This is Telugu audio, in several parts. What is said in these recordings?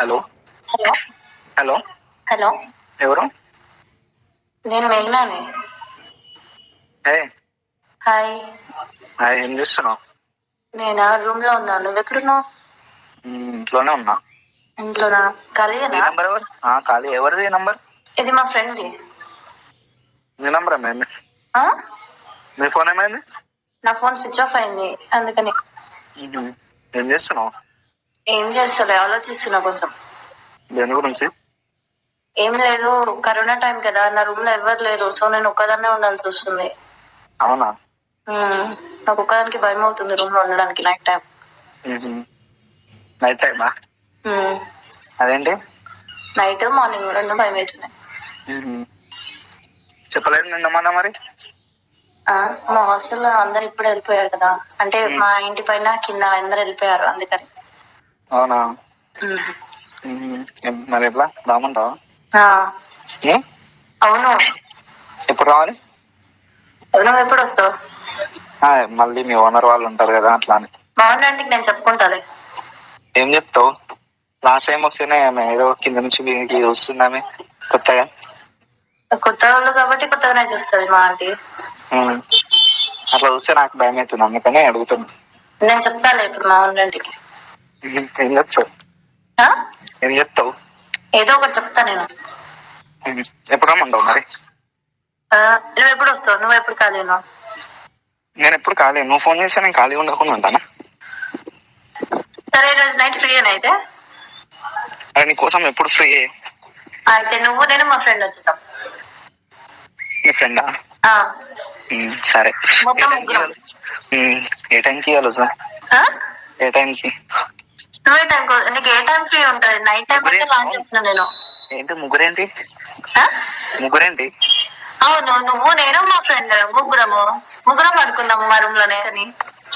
హలో. హలో. హలో. హలో. ఎవరు? నేను మేఘనాని. ఏ. హాయ్. హాయ్, ఏం చేస్తున్నావు? నేను? రూమ్లో ఉన్నాను నువ్వు ఎక్కడున్నావు? ఇంట్లోనే ఉన్నా. ఇంట్లోనా? ఈ ఖాళీయేనా నంబర్ ఎవరు? ఆ, ఖాళీ. ఎవరిది ఈ నంబర్? ఇది మా ఫ్రెండ్ మీ నంబర్ ఏమైంది? మీ ఫోన్ ఏమైంది? నా ఫోన్ స్విచ్ ఆఫ్ అయింది. అందుకని. మ్మ్. ఏం చేస్తున్నావు? ఏం చేస్తలే? ఆలోచిస్తున్నా కొంచెం. దేని గురించి? ఏం లేదు కరోనా టైం కదా నా రూమ్లో ఎవరు లేరు సో నేను ఒక్కదాన్నే ఉండాల్సి వస్తుంది. అవునా. నాకు ఒక్కదానికి భయం అవుతుంది రూమ్లో ఉండడానికి నైట్ టైం. నైట్ టైమా? అదేంటి? నైట్ మార్నింగ్ రెండు భయం అవుతున్నాయి. మ్మ్. చెప్పలేదు నిన్నమన్నా మరి. ఆ, మా హాస్టల్లో అందరు ఇప్పుడు వెళ్ళిపోయారు కదా. అంటే మా ఇంటి పైన కింద అందరు వెళ్ళిపోయారు అందుకని. అవునా? మరి ఎట్లా? రామంటావా? అవును. ఎప్పుడు రావాలి? ఎప్పుడు వస్తావు? మళ్ళీ మీ ఓనర్ వాళ్ళు ఉంటారు కదా అట్లా అని. బాగుందంటే నేను చెప్పుకుంటాలే ఏం చెప్తావు? లాస్ట్ టైం వస్తేనే ఆమె ఏదో కింద నుంచి మీకు వస్తుందామె. కొత్తగా? కొత్త వాళ్ళు కాబట్టి కొత్తగానే చూస్తుంది మా ఆంటీ. అట్లా చూస్తే నాకు భయం అవుతుంది అందుకనే అడుగుతున్నా. నేను చెప్తాలే ఇప్పుడు మా మ్మ్. ఏం చెప్తావు? ఏం చెప్తావు ఏదో ఒకటి చెప్తా నేను. ఎప్పుడు రమ్మంటావు మరి నువ్వు ఎప్పుడు వస్తావు నువ్వు ఎప్పుడు ఖాళీ ఉన్నావు నేను ఎప్పుడు ఖాళీ నువ్వు ఫోన్ చేస్తే నేను ఖాళీ ఉండకుండా ఉంటానా సరే ఈరోజు నైట్ ఫ్రీ అయితే అది నీ కోసం ఎప్పుడు ఫ్రీ అయితే నువ్వు నేను మా ఫ్రెండ్ వచ్చేస్తాం నీ ఫ్రెండా సరే ఏ టైంకి. ఇవ్వాలి? ఏ టైంకి ఇవ్వాలి వస్తా ఆ? ఏ టైంకి నువ్వు టైం నీకు ఏ టైం ఫ్రీ ఉంటుంది? నైట్ టైం అంటే లాంచ్ చేస్తున్నా నేను. ఏంటి ముగ్గురేంటి? ముగ్గురేంటి? అవును నువ్వు నేను మా ఫ్రెండ్ ముగ్గురము. ముగ్గురం పడుకుందాము మా రూమ్లోనే అని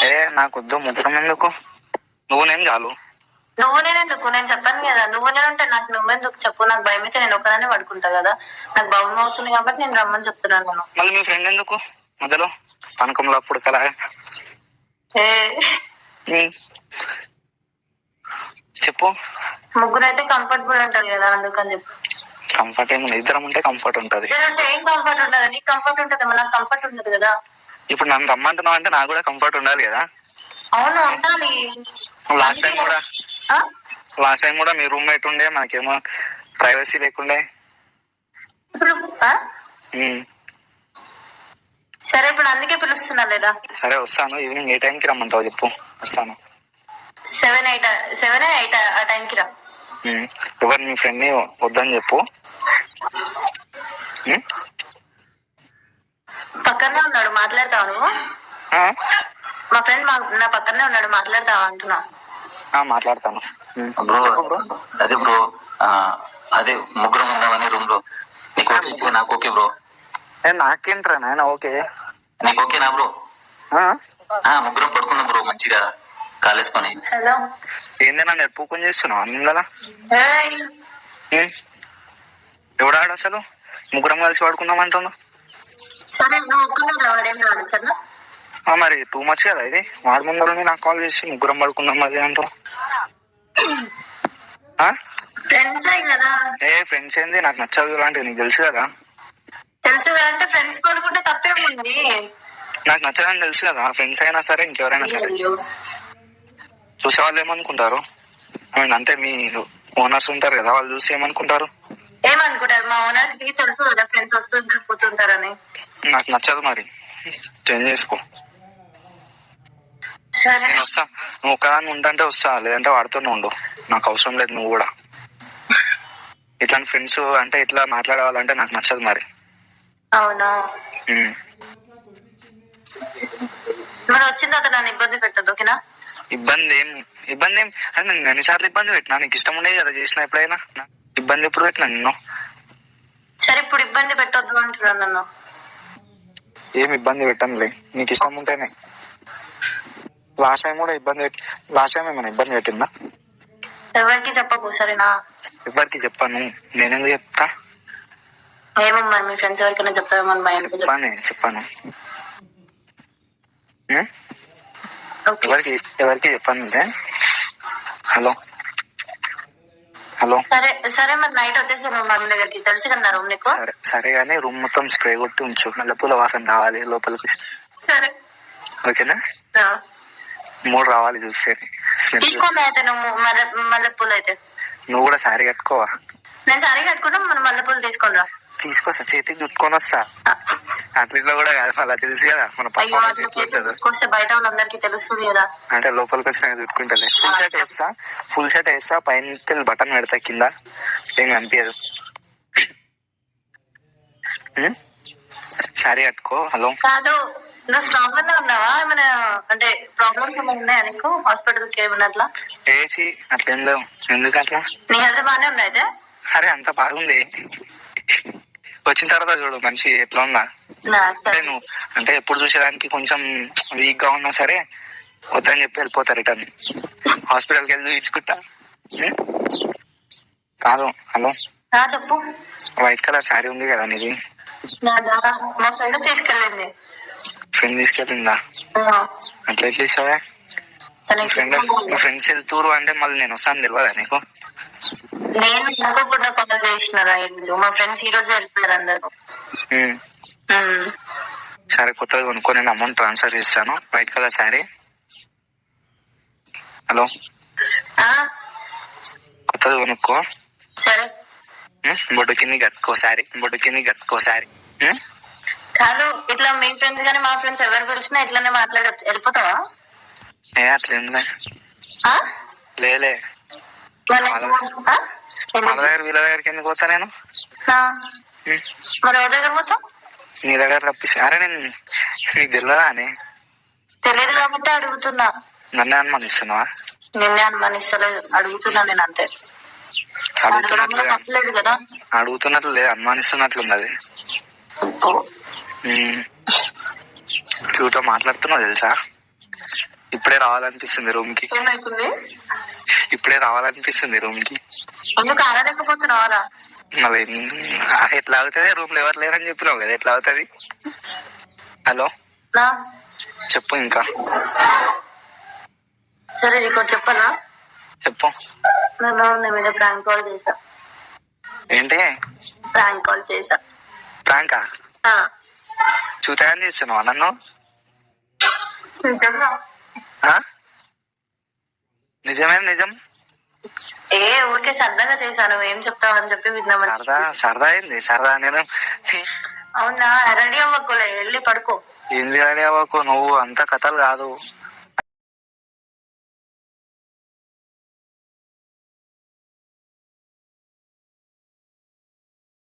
ఏ నాకు వద్దు ముగ్గురం ఎందుకు? నువ్వు నేను చాలు నువ్వు నేను ఎందుకు? నేను చెప్పాను కదా నువ్వు నేను ఉంటే నాకు నువ్వెందుకు చెప్పు? నాకు భయం అయితే నేను ఒకదానే పడుకుంటా కదా. నాకు భయం అవుతుంది కాబట్టి నేను రమ్మని చెప్తున్నాను నేను. మళ్ళీ మీ ఫ్రెండ్ ఎందుకు? మధ్యలో పనకంలో అప్పుడు కలా ఏ. చెప్పు. ముగ్గురు అయితే కంఫర్టబుల్ ఉంటారు కదా అందుకని చెప్పు. కంఫర్ట్ ఏమి ఇద్దరం ఉంటే కంఫర్ట్ ఉంటది. ఏం కంఫర్ట్ ఉండదు? నీకు కంఫర్ట్ ఉంటుంది నాకు కంఫర్ట్ ఉండదు కదా. ఇప్పుడు నన్ను రమ్మంటున్నావు అంటే నాకు కూడా కంఫర్ట్ ఉండాలి కదా. అవును ఉండాలి. లాస్ట్ టైం కూడా? లాస్ట్ టైం కూడా మీ రూమ్మేట్ ఉండే మనకేమో ప్రైవసీ లేకుండే. సరే ఇప్పుడు అందుకే పిలుస్తున్నా లేదా? సరే వస్తాను. ఈవినింగ్ ఏ టైంకి రమ్మంటావు చెప్పు. వస్తాను. సెవెన్ ఎయిట్ సెవెన్ ఎయిట్ ఆ టైంకి రా. ఎవరు మీ ఫ్రెండ్ని వద్దని చెప్పు? పక్కనే ఉన్నాడు మాట్లాడతావు నువ్వు? ఆ? మా ఫ్రెండ్ మా నా పక్కనే ఉన్నాడు మాట్లాడతావా అంటున్నా. ఆ, మాట్లాడతాను. బ్రో అదే బ్రో ఆ, అదే ముగ్గురం ఉందామని రూమ్లో. నీకు ఓకే నాకు ఓకే బ్రో. ఏ నాకేంట్రా నాయన ఓకే. నీకు ఓకేనా బ్రో? ఆ? ఆ ముగ్గురం పడుకున్నాం బ్రో మంచిగా. కాలేసుకొని. హలో. ఏంది నన్ను ఎప్పుకొని చేస్తున్నావు? అందులో ఎవడాడు అసలు? ముగ్గురం కలిసి పడుకుందాం అంటున్నావు సరే నువ్వు ఒక్కనే వాడేం రాడు సరేనా ఆ, మరి టూ మచ్ కదా ఇది? వాడి ముందరనే నాకు కాల్ చేసి ముగ్గురం పడుకుందాం అది కదా? ఏ ఫ్రెండ్స్ ఏంది? నాకు నచ్చదు ఇలాంటివి నీకు తెలుసు కదా? తెలుసు అంటే ఫ్రెండ్స్ పడుకుంటే తప్పేముంది? నాకు నచ్చదని తెలుసు కదా ఫ్రెండ్స్ అయినా సరే ఇంకెవరైనా సరే. చూసే వాళ్ళు ఏమనుకుంటారు ఐ మీన్ అంటే మీ ఓనర్స్ ఉంటారు కదా వాళ్ళు చూసి ఏమనుకుంటారు? ఏమనుకుంటారు? మా ఓనర్స్కి తెలుసు కదా ఫ్రెండ్స్ వస్తుంటారు పోతుంటారని. నాకు నచ్చదు మరి. చేంజ్ చేసుకో. సరే. నేను వస్తా. నువ్వు ఒక్కదాన్ని ఉండంటే వస్తా లేదంటే వాడుతూనే ఉండు. నాకు అవసరం లేదు నువ్వు కూడా. ఇట్లాంటి ఫ్రెండ్స్ అంటే ఇట్లా మాట్లాడవాలంటే నాకు నచ్చదు మరి. అవునా. మరి వచ్చిన తర్వాత నన్ను ఇబ్బంది పెట్టద్దు ఓకేనా? ఇబ్బంది ఏం ఇబ్బంది ఏం అంటే నేను ఎన్నిసార్లు ఇబ్బంది పెట్టినా? నీకు ఇష్టం ఉండేది కదా చేసిన ఎప్పుడైనా? ఇబ్బంది ఎప్పుడు పెట్టినా నిన్ను? సరే ఇప్పుడు ఇబ్బంది పెట్టొద్దు అంటున్నాను నన్ను. ఏం ఇబ్బంది పెట్టనులే. నీకు ఇష్టం ఉంటేనే. లాస్ట్ టైం కూడా ఇబ్బంది పెట్టి లాస్ట్ టైం ఏమైనా ఇబ్బంది పెట్టిందా? ఎవరికి చెప్పకు సరేనా? ఎవరికి చెప్పాను? నేనెందుకు చెప్తా? ఏమో మరి మీ ఫ్రెండ్స్ ఎవరికైనా చెప్తావేమో అని భయం చెప్పాను చెప్పాను. ఎవరికి ఎవరికి చెప్పాను అంటే హలో హలో సరే సరే మరి నైట్ వచ్చేసి దగ్గరికి తెలుసు కదా రూమ్ నీకు సరే సరే కానీ రూమ్ మొత్తం స్ప్రే కొట్టి ఉంచు మల్లెపూల వాసన రావాలి లోపలికి సరే ఓకేనా. మూడు రావాలి చూస్తే తీసుకోండి అయితే నువ్వు మల్లె మల్లెపూలు అయితే నువ్వు కూడా సారీ కట్టుకోవా నేను సరే కట్టుకుంటా మనం మల్లెపూలు తీసుకొని రా తీసుకొస్తా చేతికి చుట్టుకొని వస్తా ఆ. అట్లీట్లో కూడా కాదు అలా తెలుసు కదా మన అట్లా తీసుకొస్తే బయట వాళ్ళందరికీ తెలుస్తుంది కదా. అంటే లోపలికి వచ్చినాక చుట్టుకుంటలే ఫుల్ షర్ట్ వేస్తా ఫుల్ షర్ట్ వేస్తా పైన బటన్ పెడతా కింద. ఏం కనిపించదు? సారీ కట్టుకో హలో. కాదు నువ్వు స్ట్రాంగ్ గానే ఉన్నావా? ఏమైనా అంటే ప్రాబ్లమ్స్ ఏమైనా ఉన్నాయా నీకు? హాస్పిటల్కి ఏమైనా అట్లా? వేసి అట్లేం లేవు. ఎందుకు అట్లా? నీ హెల్త్ బాగానే ఉందా అయితే? అరే అంత బాగుంది. వచ్చిన తర్వాత చూడు మనిషి ఎట్లా ఉందా అంటే సరే. నువ్వు అంటే ఎప్పుడు చూసేదానికి కొంచెం వీక్గా ఉన్నా సరే వద్దని చెప్పి వెళ్ళిపోతా రిటర్న్ హాస్పిటల్కి వెళ్ళి చూపించుకుంటా? కాదు హలో. చెప్పు వైట్ కలర్ శారీ ఉంది కదా నీది? మా ఫ్రెండ్ తీసుకెళ్ళింది. ఫ్రెండ్ తీసుకెళ్ళిందా? అట్లా ఎట్లా ఇస్తావా ఫ్రెండ్ ఫ్రెండ్స్ వెళ్తూరు అంటే మళ్ళీ నేను వస్తాను తెలియదా నీకు? నేను అనుకోకుండా కాల్ చేసినారా ఈరోజు మా ఫ్రెండ్స్ ఈ రోజు వెళ్తున్నారు అందరు. సరే కొత్తగా కొనుక్కో నేను అమౌంట్ ట్రాన్స్ఫర్ చేస్తాను. White colour sari hello? కొత్తది కొనుక్కో. సరే? బొడ్డు కింద కట్టుకో శారీ బొడ్డు కింద కట్టుకో శారీ? కాదు ఇట్లా మీ ఫ్రెండ్స్ కానీ మా ఫ్రెండ్స్ ఎవరు పిలిచినా ఇట్లానే మాట్లాడచ్చు వెళ్ళిపోతావా? ఏ అట్లేంలే ఆ? లేలే వాళ్ళ- దగ్గర వీళ్ళ దగ్గరికి ఎందుకు పోతా నేను? మరి ఎవరి దగ్గర పోతావు? నీ దగ్గర రప్పిస్తా అరే నేను నీకు తెలియదా అని? తెలియదు కాబట్టి అడుగుతున్నా. నన్నే అనుమానిస్తున్నావా? నిన్నే అనుమానిస్తలేదు. అడుగుతున్నా నేను అంతే. అడుగుతున్నట్లు తప్పలేదు కదా. అడుగుతున్నట్లు లేదు అనుమానిస్తున్నట్లు ఉన్నది. క్యూట్ మాట్లాడుతున్నావు తెలుసా? ఇప్పుడే రావాలనిపిస్తుంది రూమ్కి. ఏమైతుంది? ఇప్పుడే రావాలనిపిస్తుంది రూమ్కి. ఎందుకు ఆడలేకపోతున్నావారా మళ్ళీ ఎట్లా అవుతుంది? రూమ్లో ఎవరు లేరని చెప్పినావు కదా ఎట్లా అవుతుంది? హలో? చెప్పు ఇంకా. సరే నీకు చెప్పనా? చెప్పు. నేను నీ మీద ప్రాంక్ కాల్ చేశా. ఏంటి? ప్రాంక్ కాల్ చేశా. ప్రాంకా. చూతాయని చేస్తున్నావా నన్ను? నిజంగా? ఆ? నిజమే నిజం? ఏ ఊరికే సరదాగా చేశాను. ఏం చెప్తావని చెప్పి విన్నామని సరదా సరదా అయింది. సరదా నేను. అవునా? రెడీ అవ్వకులే వెళ్ళి పడుకో. ఏంది రెడీ అవ్వకు? నువ్వు అంత కథలు కాదు.